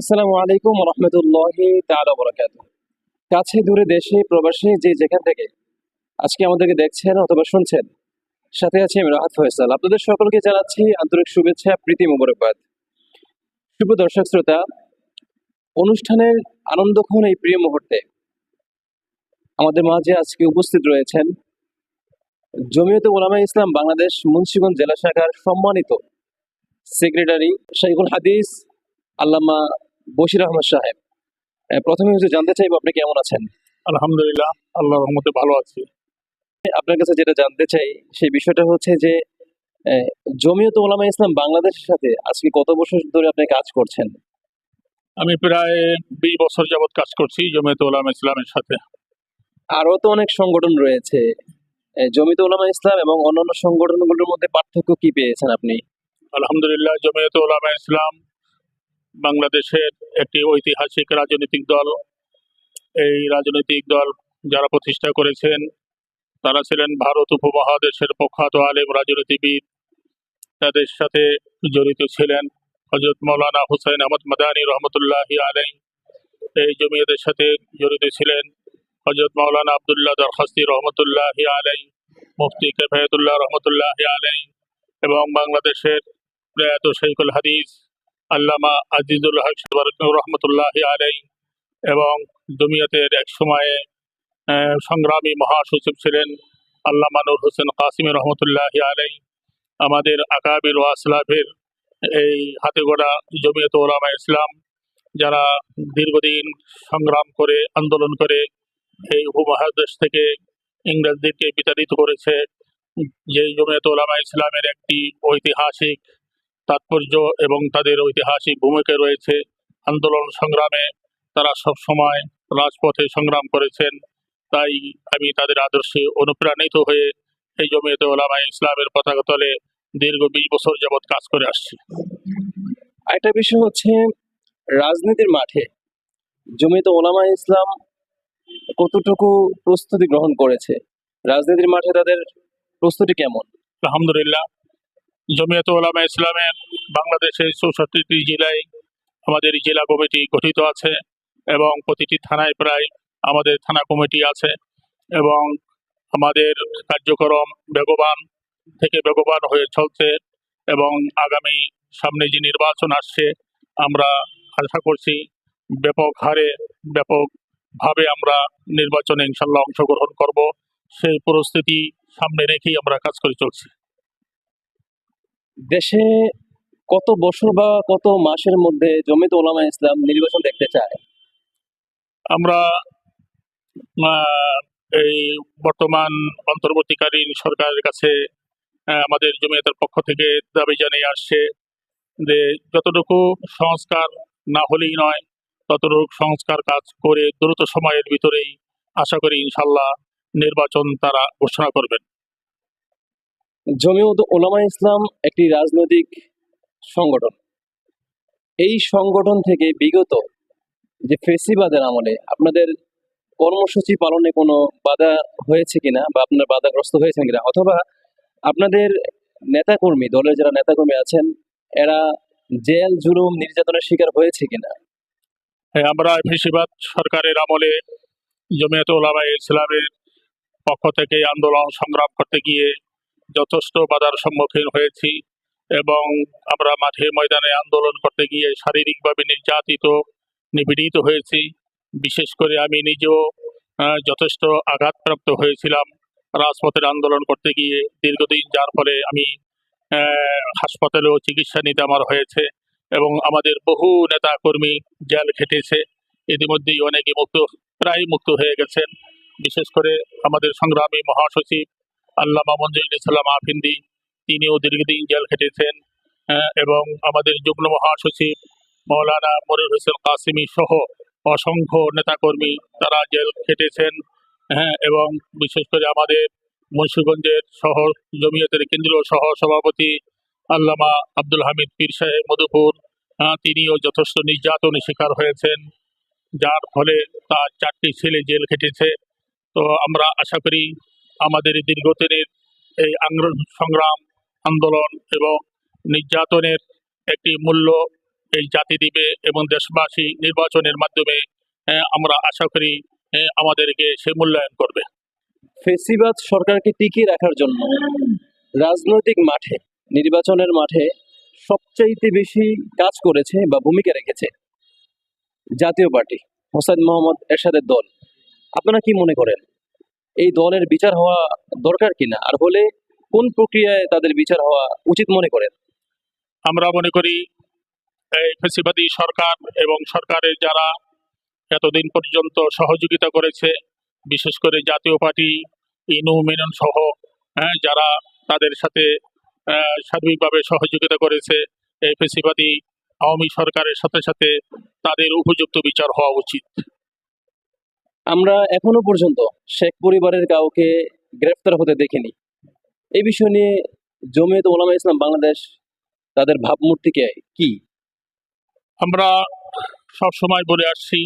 আসসালামু আলাইকুম রহমতুল্লাহি কাছে দূরে দেশে প্রবাসী যে যেখান থেকে আজকে আমাদেরকে দেখছেন অথবা শুনছেন, সাথে আছি আমি রাহাত ফয়সাল। আপনাদের সকলকে জানাচ্ছি আন্তরিক শুভেচ্ছা, প্রীতি মোবারকবাদ। শুভ দর্শক শ্রোতা, অনুষ্ঠানের আনন্দক্ষণ এই প্রিয় মুহূর্তে আমাদের মাঝে আজকে উপস্থিত রয়েছেন জমিয়তে ওলামা ইসলাম বাংলাদেশ মুন্সিগঞ্জ জেলা শাখার সম্মানিত সেক্রেটারি শাইখুল হাদিস, আল্লামা বশির আহমদ সাহেব প্রথমে হচ্ছে জানতে চাইব আপনি কেমন আছেন? আলহামদুলিল্লাহ আল্লাহর রহমতে ভালো আছি। আপনার কাছে যেটা জানতে চাই সেই বিষয়টা হচ্ছে যে জমিয়ত ওলামা ইসলাম বাংলাদেশের সাথে আজকে কত বছর ধরে আপনি কাজ করছেন? আমি প্রায় বিশ বছর যাবৎ কাজ করছি জমিয়ত উলামা ইসলামের সাথে। আরও তো অনেক সংগঠন রয়েছে। আহ, জমিয়ত ওলামা ইসলাম এবং অন্যান্য সংগঠনগুলোর মধ্যে পার্থক্য কি পেয়েছেন আপনি? আলহামদুলিল্লাহ জমিয়ত উলামা ইসলাম বাংলাদেশের একটি ঐতিহাসিক রাজনৈতিক দল। এই রাজনৈতিক দল যারা প্রতিষ্ঠা করেছেন, তারা ছিলেন ভারত উপমহাদেশের প্রখ্যাত আলেম রাজনীতিবিদ। তাদের সাথে জড়িত ছিলেন হজরত মৌলানা হুসাইন আহমদ মাদানী রহমতুল্লাহ আলাই এই জমিয়তের সাথে জড়িত ছিলেন হজরত মৌলানা আবদুল্লাহ দরখাস্তি রহমতুল্লাহ আলাই মুফতি কেফায়তুল্লাহ রহমতুল্লাহ আলাই এবং বাংলাদেশের প্রয়াত শৈকুল হাদিস। আল্লামা আজিজুল হক রহমতুল্লাহ আলাই এবং জমিয়তের এক সময়ে সংগ্রামী মহাসচিব ছিলেন আল্লামা নুর হোসেন কাসিম রহমতুল্লাহ আলাই আমাদের আকাবির ও আসলাফের এই হাতে গড়া জমিয়ত ওলামা ইসলাম, যারা দীর্ঘদিন সংগ্রাম করে, আন্দোলন করে এই উপমহাদেশ থেকে ইংরেজদেরকে বিতাড়িত করেছে যে জমিয়ত ওলামা ইসলামের একটি ঐতিহাসিক তাৎপর্য এবং তাদের ঐতিহাসিক ভূমিকা রয়েছে। আন্দোলন সংগ্রামে তারা সব সময় রাজপথে সংগ্রাম করেছেন। তাই আমি তাদের আদর্শে অনুপ্রাণিত হয়ে এই জমিয়ত ওলামা ইসলামের পতাকা তলে দীর্ঘ বিশ বছর যাবৎ কাজ করে আসছি। আরেকটা বিষয় হচ্ছে রাজনীতির মাঠে জমিয়ত ওলামা ইসলাম কতটুকু প্রস্তুতি গ্রহণ করেছে? রাজনীতির মাঠে তাদের প্রস্তুতি কেমন? আলহামদুলিল্লাহ জমিয়ত ওলামা ইসলামের বাংলাদেশের চৌষট্টিটি জেলায় আমাদের জেলা কমিটি গঠিত আছে এবং প্রতিটি থানায় প্রায় আমাদের থানা কমিটি আছে এবং আমাদের কার্যক্রম বেগবান থেকে বেগবান হয়ে চলছে এবং আগামী সামনে যে নির্বাচন আসছে, আমরা আশা করছি ব্যাপক হারে ব্যাপকভাবে আমরা নির্বাচনে ইনশাল্লাহ অংশগ্রহণ করব। সেই পরিস্থিতি সামনে রেখেই আমরা কাজ করে চলছি। দেশে কত বছর বা কত মাসের মধ্যে জমিত ওলামা ইসলাম নির্বাচন দেখতে চায়? আমরা এই বর্তমান অন্তর্বর্তীকালীন সরকারের কাছে আমাদের জমিয়তের পক্ষ থেকে দাবি জানিয়ে আসছে যে যতটুকু সংস্কার না হলেই নয়, ততটুকু সংস্কার কাজ করে দ্রুত সময়ের ভিতরেই আশা করি ইনশাল্লাহ নির্বাচন তারা ঘোষণা করবেন। জমিয়ত ওলামা ইসলাম একটি রাজনৈতিক সংগঠন। এই সংগঠন থেকে বিগত যে ফেসিবাদের আমলে আপনাদের কর্মসূচি পালনে কোনো বাধা হয়েছে কিনা বা আপনার বাধাগ্রস্ত হয়েছেন কিনা অথবা আপনাদের নেতাকর্মী দলের যারা নেতাকর্মী আছেন এরা জেল জুলুম নির্যাতনের শিকার হয়েছে কিনা? হ্যাঁ, আমরা ফেসিবাদ সরকারের আমলে জমিয়ত ওলামা ইসলামের পক্ষ থেকে আন্দোলন সংগ্রাম করতে গিয়ে যথেষ্ট বাধার সম্মুখীন হয়েছি এবং আমরা মাঠে ময়দানে আন্দোলন করতে গিয়ে শারীরিকভাবে নির্যাতিত, নিপীড়িত হয়েছি। বিশেষ করে আমি নিজেও যথেষ্ট আঘাতপ্রাপ্ত হয়েছিলাম রাজপথের আন্দোলন করতে গিয়ে। দীর্ঘদিন যার ফলে আমি হাসপাতালেও চিকিৎসা নিতে আমার হয়েছে এবং আমাদের বহু নেতা কর্মী জেল খেটেছে। ইতিমধ্যেই অনেকে মুক্ত, প্রায় মুক্ত হয়ে গেছেন। বিশেষ করে আমাদের সংগ্রামী মহাসচিব আল্লামা মঞ্জুর ইসলাম আফিন্দি তিনিও দীর্ঘদিন জেল খেটেছেন আহ, এবং আমাদের যুগ্ম মহাসচিব মৌলানা মনির হোসেন কাসিমি সহ অসংখ্য নেতাকর্মী তারা জেল খেটেছেন হ্যাঁ এবং বিশেষ করে আমাদের মুন্সিগঞ্জের শহর জমিয়তের কেন্দ্রীয় সহ সভাপতি আল্লামা আব্দুল হামিদ পীর সাহেব মধুপুর আহ, তিনিও যথেষ্ট নির্যাতনের শিকার হয়েছেন যার ফলে তার চারটি ছেলে জেল খেটেছে। তো আমরা আশা করি আমাদের দীর্ঘদিনের এই সংগ্রাম, আন্দোলন এবং নির্যাতনের একটি মূল্য এই জাতি দিবে এবং দেশবাসী নির্বাচনের মাধ্যমে আমরা আশা করি আমাদেরকে সে মূল্যায়ন করবে। ফেসিবাদ সরকারকে টিকিয়ে রাখার জন্য রাজনৈতিক মাঠে, নির্বাচনের মাঠে সবচাইতে বেশি কাজ করেছে বা ভূমিকা রেখেছে জাতীয় পার্টি হোসেন মোহাম্মদ এরশাদের দল। আপনারা কি মনে করেন? এই দলের বিচার হওয়া দরকার কিনা? আর হলে কোন প্রক্রিয়ায় তাদের বিচার হওয়া উচিত মনে করেন? আমরা মনে করি এই ফেসিবাদী সরকার এবং সরকারের যারা এতদিন পর্যন্ত সহযোগিতা করেছে বিশেষ করে জাতীয় পার্টি ইনু মেনন সহ হ্যাঁ, যারা তাদের সাথে সার্বিকভাবে সহযোগিতা করেছে এই ফেসিবাদী আওয়ামী সরকারের সাথে সাথে তাদের উপযুক্ত বিচার হওয়া উচিত। আমরা এখনও পর্যন্ত শেখ পরিবারের কাউকে গ্রেফতার হতে দেখিনি। এই বিষয় নিয়ে জমিয়ত ওলামা ইসলাম বাংলাদেশ তাদের ভাবমূর্তিকে কি? আমরা সব সময় বলে আসছি,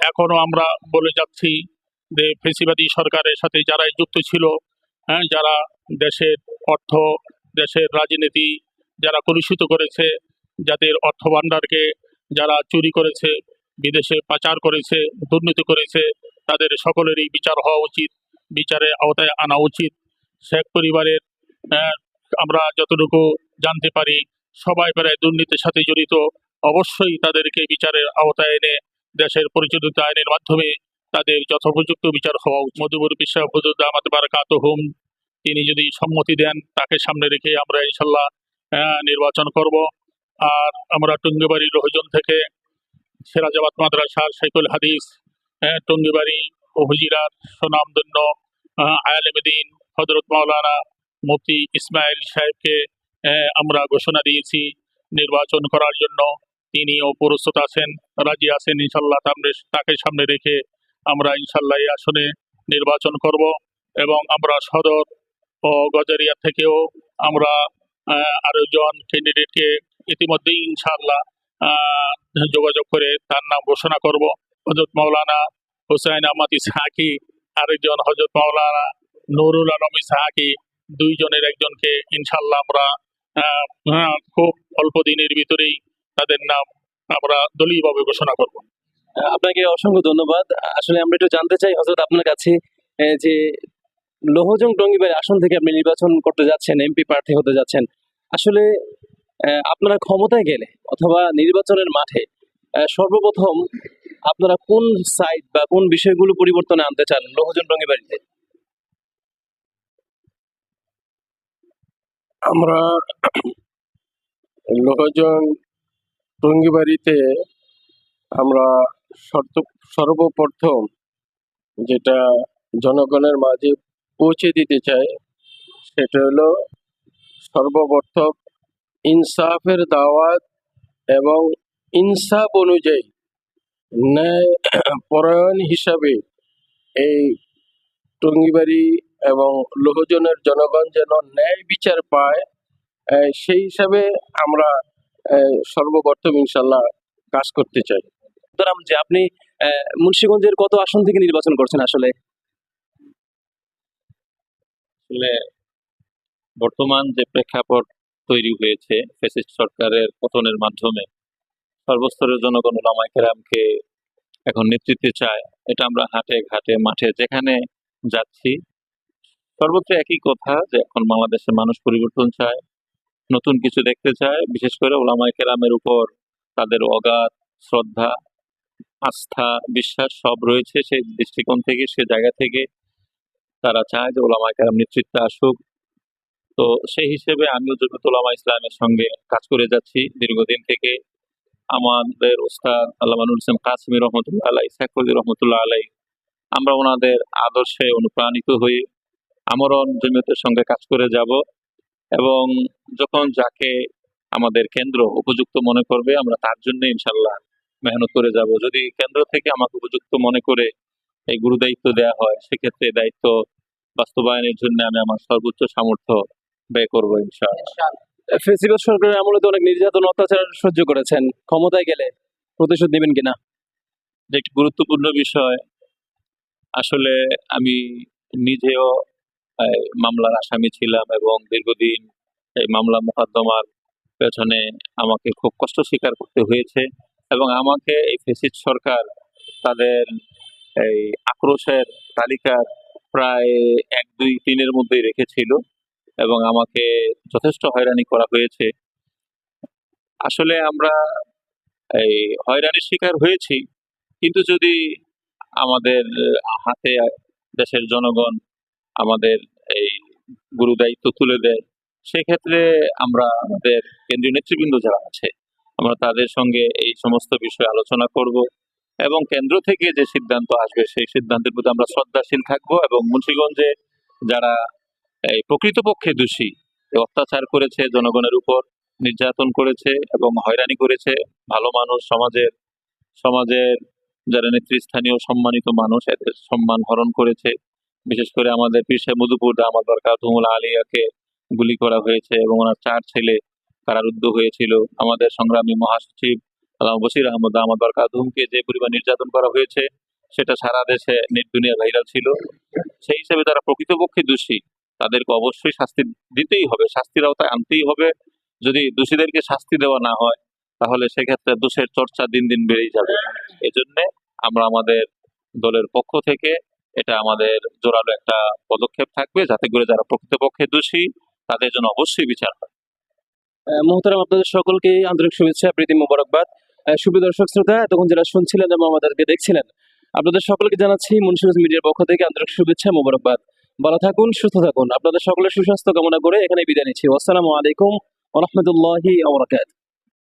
এখনও আমরা বলে যাচ্ছি যে ফেসিবাদী সরকারের সাথে যারাই যুক্ত ছিল হ্যাঁ যারা দেশের অর্থ, দেশের রাজনীতি যারা কলুষিত করেছে, যাদের অর্থ ভাণ্ডারকে যারা চুরি করেছে, বিদেশে পাচার করেছে, দুর্নীতি করেছে তাদের সকলেরই বিচার হওয়া উচিত বিচারে আওতায় আনা উচিত। শেখ পরিবারের আমরা যতটুকু জানতে পারি, সবাই প্রায় দুর্নীতির সাথে জড়িত। অবশ্যই তাদেরকে বিচারের আওতায় এনে, দেশের পরিচালিত আইনের মাধ্যমে তাদের যথোপযুক্ত বিচার হওয়া উচিত। মধুবর হুজুর দামাত বারাকাত হুম, তিনি যদি সম্মতি দেন, তাকে সামনে রেখে আমরা ইনশাল্লাহ নির্বাচন করব। আর আমরা টুঙ্গিবাড়ি রহজন থেকে সিরাজাবাদ মাদ্রাসার শেখুল হাদিস টুঙ্গিবাড়ি ও হুজিরার সুনামধন্য আয়ালেমদিন হজরত মাওলানা মুফতি ইসমাইল সাহেবকে আমরা ঘোষণা দিয়েছি নির্বাচন করার জন্য। তিনিও প্রস্তুত আছেন রাজি আছেন ইনশাল্লাহ তাকে সামনে রেখে আমরা ইনশাল্লাহ এই আসনে নির্বাচন করব এবং আমরা সদর ও গজারিয়া থেকেও আমরা আহ, আরও জন ক্যান্ডিডেটকে ইতিমধ্যেই ইনশাল্লাহ যোগাযোগ করে তার নাম ঘোষণা করব। হজরত মাওলানা হুসাইন আহমদ ইসহাকি আরেকজন হজরত মাওলানা নুরুল আলম ইসহাকি দুইজনের একজনকে ইনশাল্লাহ আমরা আহ, খুব অল্প দিনের ভিতরেই তাদের নাম আমরা দলীয়ভাবে ঘোষণা করব। আপনাকে অসংখ্য ধন্যবাদ। আসলে আমরা একটু জানতে চাই হজরত আপনার কাছে যে লোহজং টঙ্গিবাড়ি আসন থেকে আপনি নির্বাচন করতে যাচ্ছেন এমপি প্রার্থী হতে যাচ্ছেন আসলে আপনারা ক্ষমতায় গেলে অথবা নির্বাচনের মাঠে সর্বপ্রথম আপনারা কোন সাইড বা কোন বিষয়গুলো পরিবর্তনে আনতে চান লোহজন টঙ্গিবাড়িতে আমরা লোহজন টঙ্গিবাড়িতে আমরা সর্ত- সর্বপ্রথম যেটা জনগণের মাঝে পৌঁছে দিতে চাই, সেটা হলো সর্বপ্রথম ইনসাফের দাওয়াত এবং ইনসাফ অনুযায়ী ন্যায় পরায়ণ হিসাবে এই টঙ্গিবাড়ি এবং লোহজনের জনগণ যেন ন্যায় বিচার পায় সেই হিসাবে আমরা আহ, সর্বপ্রথম ইনশাল্লাহ কাজ করতে চাই। ধরাম যে আপনি আহ, মুন্সিগঞ্জের কত আসন থেকে নির্বাচন করছেন আসলে? আসলে বর্তমান যে প্রেক্ষাপট তৈরি হয়েছে ফ্যাসিস্ট সরকারের পতনের মাধ্যমে সর্বস্তরের জনগণ ওলামায়ে কেরামকে এখন নেতৃত্বে চায়। এটা আমরা হাটে ঘাটে মাঠে যেখানে যাচ্ছি। সর্বত্র একই কথা যে এখন বাংলাদেশের মানুষ পরিবর্তন চায়, নতুন কিছু দেখতে চায়। বিশেষ করে ওলামায়ে কেরামের উপর তাদের অগাধ শ্রদ্ধা, আস্থা, বিশ্বাস সব রয়েছে সেই দৃষ্টিকোণ থেকে, সে জায়গা থেকে। তারা চায় যে ওলামা কেরাম নেতৃত্বে আসুক। তো সেই হিসেবে আমিও জমিয়ত ওলামা ইসলামের সঙ্গে কাজ করে যাচ্ছি দীর্ঘদিন থেকে। আমাদের ওস্তাদ আল্লামানুল ইসলাম কাসমি রহমতুল্লাহ আলাই সাকুদ্দি রহমতুল্লাহ আলাই আমরা ওনাদের আদর্শে অনুপ্রাণিত হয়ে আমরণ জমিয়তের সঙ্গে কাজ করে যাব এবং যখন যাকে আমাদের কেন্দ্র উপযুক্ত মনে করবে, আমরা তার জন্য ইনশাল্লাহ মেহনত করে যাব। যদি কেন্দ্র থেকে আমাকে উপযুক্ত মনে করে এই গুরু দায়িত্ব দেওয়া হয়, সেক্ষেত্রে দায়িত্ব বাস্তবায়নের জন্য আমি আমার সর্বোচ্চ সামর্থ্য ব্যয় করব ইনশাআল্লাহ। ফেসিবাদ সরকারের আমলে তো অনেক নির্যাতন, অত্যাচার সহ্য করেছেন। ক্ষমতায় গেলে প্রতিশোধ নেবেন কিনা? যে একটি গুরুত্বপূর্ণ বিষয়, আসলে আমি নিজেও মামলার আসামি ছিলাম এবং দীর্ঘদিন এই মামলা মোকদ্দমার পেছনে আমাকে খুব কষ্ট স্বীকার করতে হয়েছে এবং আমাকে এই ফেসিস্ট সরকার তাদের এই আক্রোশের তালিকার প্রায় এক, দুই, তিনের মধ্যেই রেখেছিল। এবং আমাকে যথেষ্ট হয়রানি করা হয়েছে। আসলে আমরা এই হয়রানির শিকার হয়েছি, কিন্তু যদি আমাদের হাতে দেশের জনগণ আমাদের এই গুরু দায়িত্ব তুলে দেয়, সেক্ষেত্রে আমরা আমাদের কেন্দ্রীয় নেতৃবৃন্দ যারা আছে, আমরা তাদের সঙ্গে এই সমস্ত বিষয়ে আলোচনা করব এবং কেন্দ্র থেকে যে সিদ্ধান্ত আসবে, সেই সিদ্ধান্তের প্রতি আমরা শ্রদ্ধাশীল থাকব এবং মুন্সিগঞ্জে যারা এই প্রকৃতপক্ষে দোষী। অত্যাচার করেছে জনগণের উপর, নির্যাতন করেছে এবং হয়রানি করেছে ভালো মানুষ সমাজের সমাজের যারা নেতৃস্থানীয় সম্মানিত মানুষ, এদের সম্মান হরণ করেছে। বিশেষ করে আমাদের পিসে মধুপুর দামাদ বরকাতুমুল আলিয়াকে গুলি করা হয়েছে এবং ওনার চার ছেলে কারারুদ্ধ হয়েছিল। আমাদের সংগ্রামী মহাসচিব আল্লাহ বসির আহমদ দামাদ বরকাতুমকে যে পরিমাণ নির্যাতন করা হয়েছে, সেটা সারা দেশে নেট ভাইরাল ছিল। সেই হিসেবে তারা প্রকৃতপক্ষে দোষী। তাদেরকে অবশ্যই শাস্তি দিতেই হবে, শাস্তির আওতায় আনতেই হবে। যদি দোষীদেরকে শাস্তি দেওয়া না হয়, তাহলে সেক্ষেত্রে দোষের চর্চা দিন দিন বেড়েই যাবে। এজন্য আমরা আমাদের দলের পক্ষ থেকে এটা আমাদের জোরালো একটা পদক্ষেপ থাকবে, যাতে করে যারা প্রকৃতপক্ষে দোষী, তাদের জন্য অবশ্যই বিচার হয়। মোহতারাম, আপনাদের সকলকে আন্তরিক শুভেচ্ছা, প্রীতি মোবারকবাদ। সুপ্রিয় দর্শক, শ্রোতা তখন যারা শুনছিলেন এবং আমাদেরকে দেখছিলেন, আপনাদের সকলকে জানাচ্ছি মুন্সিগঞ্জ মিডিয়ার পক্ষ থেকে আন্তরিক শুভেচ্ছা, মোবারকবাদ। ভালো থাকুন, সুস্থ থাকুন। আপনাদের সকলের সুস্বাস্থ্য কামনা করে এখানে বিদায় নিচ্ছি। আসসালামু আলাইকুম ওরহমতুল্লাহি আবরাকাত